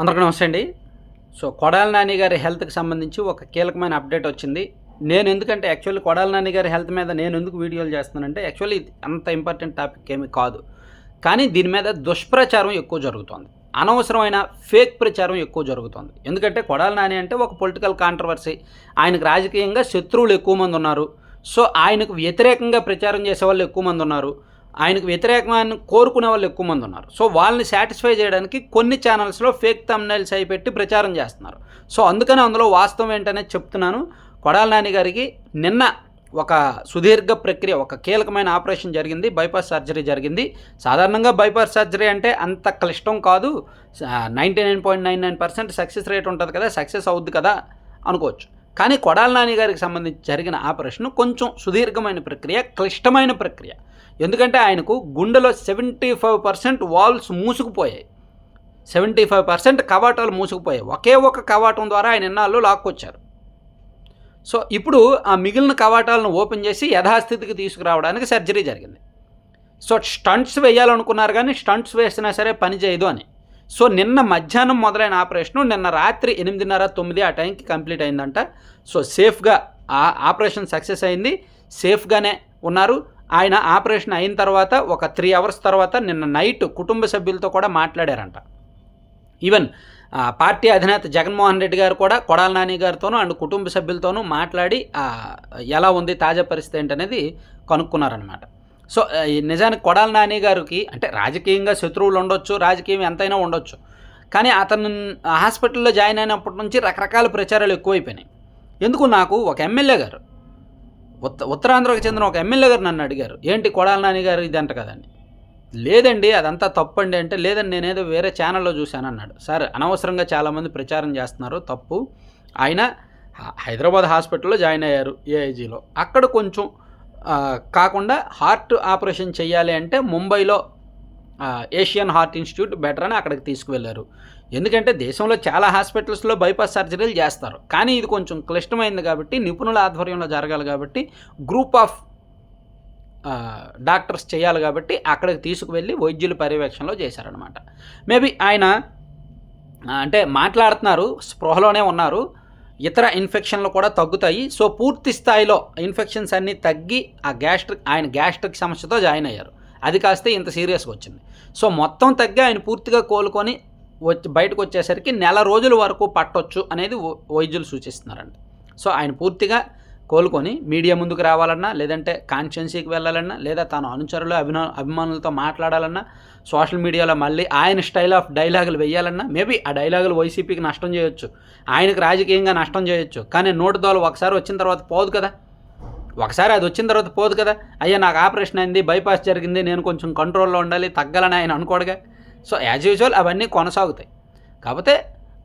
అందరికీ నమస్తే అండి. సో కొడాల నాని గారి హెల్త్కి సంబంధించి ఒక కీలకమైన అప్డేట్ వచ్చింది. నేను ఎందుకంటే యాక్చువల్లీ కొడాల నాని గారి హెల్త్ మీద నేను ఎందుకు వీడియోలు చేస్తున్నానంటే యాక్చువల్లీ అంత ఇంపార్టెంట్ టాపిక్ ఏమీ కాదు. కానీ దీని మీద దుష్ప్రచారం ఎక్కువ జరుగుతోంది. అనవసరమైన ఫేక్ ప్రచారం ఎక్కువ జరుగుతోంది. ఎందుకంటే కొడాల నాని అంటే ఒక పొలిటికల్ కాంట్రవర్సీ. ఆయనకు రాజకీయంగా శత్రువులు ఎక్కువ మంది ఉన్నారు. సో ఆయనకు వ్యతిరేకంగా ప్రచారం చేసే వాళ్ళు ఎక్కువ మంది ఉన్నారు. ఆయనకు వ్యతిరేకమని కోరుకునే వాళ్ళు ఎక్కువ మంది ఉన్నారు. సో వాళ్ళని సాటిస్ఫై చేయడానికి కొన్ని ఛానల్స్లో ఫేక్ తమ్నైల్స్ అయి పెట్టి ప్రచారం చేస్తున్నారు. సో అందుకని అందులో వాస్తవం ఏంటనేది చెప్తున్నాను. కొడాల నాని గారికి నిన్న ఒక సుదీర్ఘ ప్రక్రియ ఒక కీలకమైన ఆపరేషన్ జరిగింది బైపాస్ సర్జరీ జరిగింది. సాధారణంగా బైపాస్ సర్జరీ అంటే అంత క్లిష్టం కాదు. Ninety nine point nine nine percent success rate ఉంటుంది కదా సక్సెస్ అవుద్ది కదా అనుకోవచ్చు. కానీ కొడాల నాని గారికి సంబంధించి జరిగిన ఆపరేషన్ కొంచెం సుదీర్ఘమైన ప్రక్రియ క్లిష్టమైన ప్రక్రియ. ఎందుకంటే ఆయనకు గుండెలో సెవెంటీ ఫైవ్ పర్సెంట్ వాల్స్ మూసుకుపోయాయి. సెవెంటీ ఫైవ్ పర్సెంట్ కవాటాలు మూసుకుపోయాయి. ఒకే ఒక కవాటం ద్వారా ఆయన ఎన్నాళ్ళు లాక్కొచ్చారు. సో ఇప్పుడు ఆ మిగిలిన కవాటాలను ఓపెన్ చేసి యథాస్థితికి తీసుకురావడానికి సర్జరీ జరిగింది. సో స్టంట్స్ వేయాలనుకున్నారు కానీ స్టంట్స్ వేసినా సరే పని చేయదు అని. సో నిన్న మధ్యాహ్నం మొదలైన ఆపరేషన్ నిన్న రాత్రి ఎనిమిదిన్నర తొమ్మిది ఆ టైంకి కంప్లీట్ అయిందంట. సో సేఫ్గా ఆ ఆపరేషన్ సక్సెస్ అయింది. సేఫ్గానే ఉన్నారు. ఆయన ఆపరేషన్ అయిన తర్వాత ఒక త్రీ అవర్స్ తర్వాత నిన్న నైట్ కుటుంబ సభ్యులతో కూడా మాట్లాడారంట. ఈవెన్ పార్టీ అధినేత జగన్మోహన్ రెడ్డి గారు కూడా కొడాల నాని గారితోనూ అండ్ కుటుంబ సభ్యులతోనూ మాట్లాడి ఎలా ఉంది తాజా పరిస్థితి ఏంటనేది కనుక్కున్నారనమాట సో ఈ నిజానికి కొడాల నాని గారికి అంటే రాజకీయంగా శత్రువులు ఉండొచ్చు రాజకీయం ఎంతైనా ఉండొచ్చు. కానీ అతను హాస్పిటల్లో జాయిన్ అయినప్పటి నుంచి రకరకాల ప్రచారాలు ఎక్కువైపోయినాయి. ఎందుకు నాకు ఒక ఎమ్మెల్యే గారు ఉత్త ఉత్తరాంధ్రకు చెందిన ఒక ఎమ్మెల్యే గారు నన్ను అడిగారు ఏంటి కొడాల నాని గారు ఇది అంట కదండి? లేదండి అదంతా తప్పండి అంటే లేదండి నేనేదో వేరే ఛానల్లో చూశాను అన్నాడు. సార్ అనవసరంగా చాలామంది ప్రచారం చేస్తున్నారు తప్పు. ఆయన హైదరాబాద్ హాస్పిటల్లో జాయిన్ అయ్యారు ఏఐజీలో. అక్కడ కొంచెం కాకుండా హార్ట్ ఆపరేషన్ చేయాలి అంటే ముంబైలో ఏషియన్ హార్ట్ ఇన్స్టిట్యూట్ బెటర్ అని అక్కడికి తీసుకువెళ్ళారు. ఎందుకంటే దేశంలో చాలా హాస్పిటల్స్లో బైపాస్ సర్జరీలు చేస్తారు. కానీ ఇది కొంచెం క్లిష్టమైంది కాబట్టి నిపుణుల ఆధ్వర్యంలో జరగాలి కాబట్టి గ్రూప్ ఆఫ్ డాక్టర్స్ చేయాలి కాబట్టి అక్కడికి తీసుకువెళ్ళి వైద్యుల పర్యవేక్షణలో చేశారనమాట మేబీ ఆయన అంటే మాట్లాడుతున్నారు స్పృహలోనే ఉన్నారు. ఇతర ఇన్ఫెక్షన్లు కూడా తగ్గుతాయి. సో పూర్తి స్థాయిలో ఇన్ఫెక్షన్స్ అన్నీ తగ్గి ఆ గ్యాస్ట్రిక్ ఆయన గ్యాస్ట్రిక్ సమస్యతో జాయిన్ అయ్యారు. అది కాస్తే ఇంత సీరియస్గా వచ్చింది. సో మొత్తం తగ్గి ఆయన పూర్తిగా కోలుకొని వచ్చి బయటకు వచ్చేసరికి నెల రోజుల వరకు పట్టొచ్చు అనేది వైద్యులు సూచిస్తున్నారండి. సో ఆయన పూర్తిగా కోలుకొని మీడియా ముందుకు రావాలన్నా లేదంటే కాన్స్టిట్యున్సీకి వెళ్ళాలన్నా లేదా తన అనుచరులు అభినా అభిమానులతో మాట్లాడాలన్నా సోషల్ మీడియాలో మళ్ళీ ఆయన స్టైల్ ఆఫ్ డైలాగులు వేయాలన్నా మేబీ ఆ డైలాగులు వైసీపీకి నష్టం చేయొచ్చు. ఆయనకు రాజకీయంగా నష్టం చేయొచ్చు. కానీ నోటు దోలు ఒకసారి వచ్చిన తర్వాత పోదు కదా. ఒకసారి అది వచ్చిన తర్వాత పోదు కదా. అయ్యా నాకు ఆపరేషన్ అయింది బైపాస్ జరిగింది నేను కొంచెం కంట్రోల్లో ఉండాలి తగ్గాలని ఆయన అనుకోడుగా. సో యాజ్ యూజువల్ అవన్నీ కొనసాగుతాయి. కాకపోతే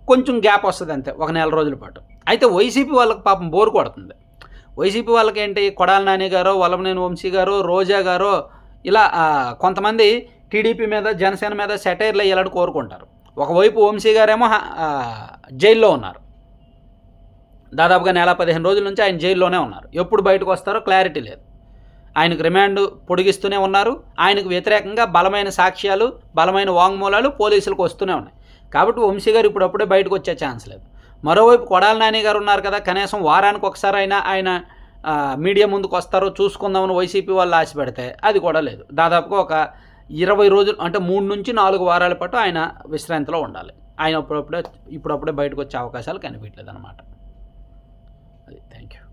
కొంచెం గ్యాప్ వస్తుంది అంతే ఒక నెల రోజుల పాటు. అయితే వైసీపీ వాళ్ళకి పాపం బోర్ కొడుతుంది. వైసీపీ వాళ్ళకి ఏంటి కొడాల నాని గారు వలమనేని వంశీ గారు రోజా గారు ఇలా కొంతమంది టీడీపీ మీద జనసేన మీద సెటైర్లు వేయాలని కోరుకుంటారు. ఒకవైపు వంశీ గారేమో హ- జైల్లో ఉన్నారు. దాదాపుగా నెల పదిహేను రోజుల నుంచి ఆయన జైల్లోనే ఉన్నారు. ఎప్పుడు బయటకు వస్తారో క్లారిటీ లేదు. ఆయనకు రిమాండ్ పొడిగిస్తూనే ఉన్నారు. ఆయనకు వ్యతిరేకంగా బలమైన సాక్ష్యాలు బలమైన వాంగ్మూలాలు పోలీసులకు వస్తూనే ఉన్నాయి. కాబట్టి వంశీ గారు ఇప్పుడప్పుడే బయటకు వచ్చే ఛాన్స్ లేదు. మరోవైపు కొడాల నాని గారు ఉన్నారు కదా కనీసం వారానికి ఒకసారి అయినా ఆయన మీడియా ముందుకు వస్తారో చూసుకుందామని వైసీపీ వాళ్ళు ఆశ పెడితే అది కూడా లేదు. దాదాపుగా ఒక ఇరవై రోజులు అంటే మూడు నుంచి నాలుగు వారాల పాటు ఆయన విశ్రాంతిలో ఉండాలి. ఆయన అప్పుడప్పుడే ఇప్పుడప్పుడే బయటకు వచ్చే అవకాశాలు కనిపించలేదు అనమాట అది థ్యాంక్ యూ